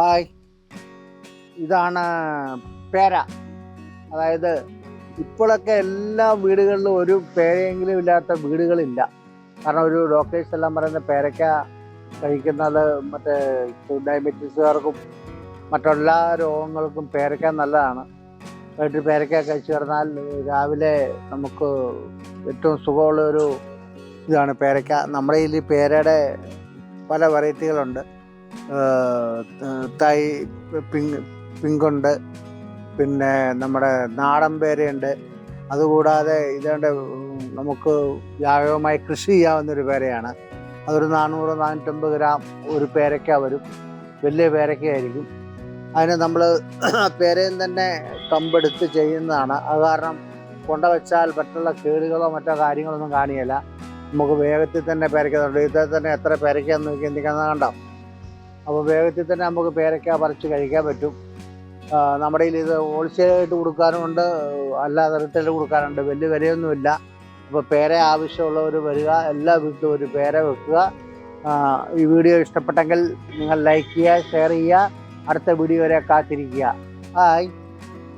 Hi ഇതാണ് പേര. അതായത് ഇപ്പോഴൊക്കെ എല്ലാ വീടുകളിലും ഒരു പേരയെങ്കിലും ഇല്ലാത്ത വീടുകളില്ല. കാരണം ഒരു ഡോക്ടേഴ്സ് എല്ലാം പറയുന്ന പേരയ്ക്ക കഴിക്കുന്നത് മറ്റേ ഡയബറ്റീസുകാർക്കും മറ്റെല്ലാ രോഗങ്ങൾക്കും പേരയ്ക്ക നല്ലതാണ്. വീട്ടിൽ പേരയ്ക്ക കഴിച്ചു കിടന്നാൽ രാവിലെ നമുക്ക് ഏറ്റവും സുഖമുള്ള ഒരു ഇതാണ് പേരയ്ക്ക. നമ്മുടെ ഇതിൽ പേരയുടെ പല വെറൈറ്റികളുണ്ട് തൈ പിങ് പിങ്കുണ്ട് പിന്നെ നമ്മുടെ നാടൻ പേരയുണ്ട്. അതുകൂടാതെ ഇതേണ്ട നമുക്ക് വ്യാപകമായി കൃഷി ചെയ്യാവുന്നൊരു പേരയാണ്. അതൊരു നാനൂറ് നാനൂറ്റമ്പത് ഗ്രാം ഒരു പേരയ്ക്ക വരും. വലിയ പേരയ്ക്കയായിരിക്കും. അതിന് നമ്മൾ പേരയിൽ തന്നെ കമ്പെടുത്ത് ചെയ്യുന്നതാണ്. അത് കാരണം കൊണ്ട വെച്ചാൽ മറ്റുള്ള കേടുകളോ മറ്റോ കാര്യങ്ങളൊന്നും കാണിയല്ല നമുക്ക് വേഗത്തിൽ തന്നെ പേരയ്ക്കുന്നുണ്ട് ഇതിൽ തന്നെ എത്ര പേരയ്ക്കാന്ന് നോക്കി എന്തൊക്കെയാണെന്ന് കണ്ടോ? അപ്പോൾ വേഗത്തിൽ തന്നെ നമുക്ക് പേരയ്ക്ക പറിച്ച് കഴിക്കാൻ പറ്റും. നമ്മുടെ കയ്യിൽ ഇത് ഹോൾസെയിലായിട്ട് കൊടുക്കാനുമുണ്ട് അല്ലാതെ റിട്ടേൽ കൊടുക്കാനുണ്ട്. വലിയ വിലയൊന്നുമില്ല. അപ്പോൾ പേര ആവശ്യമുള്ളവർ വരിക. എല്ലാ വീട്ടിലും ഒരു പേര വെക്കുക. ഈ വീഡിയോ ഇഷ്ടപ്പെട്ടെങ്കിൽ നിങ്ങൾ ലൈക്ക് ചെയ്യുക ഷെയർ ചെയ്യുക. അടുത്ത വീഡിയോ വരെ കാത്തിരിക്കുക. ഹായ്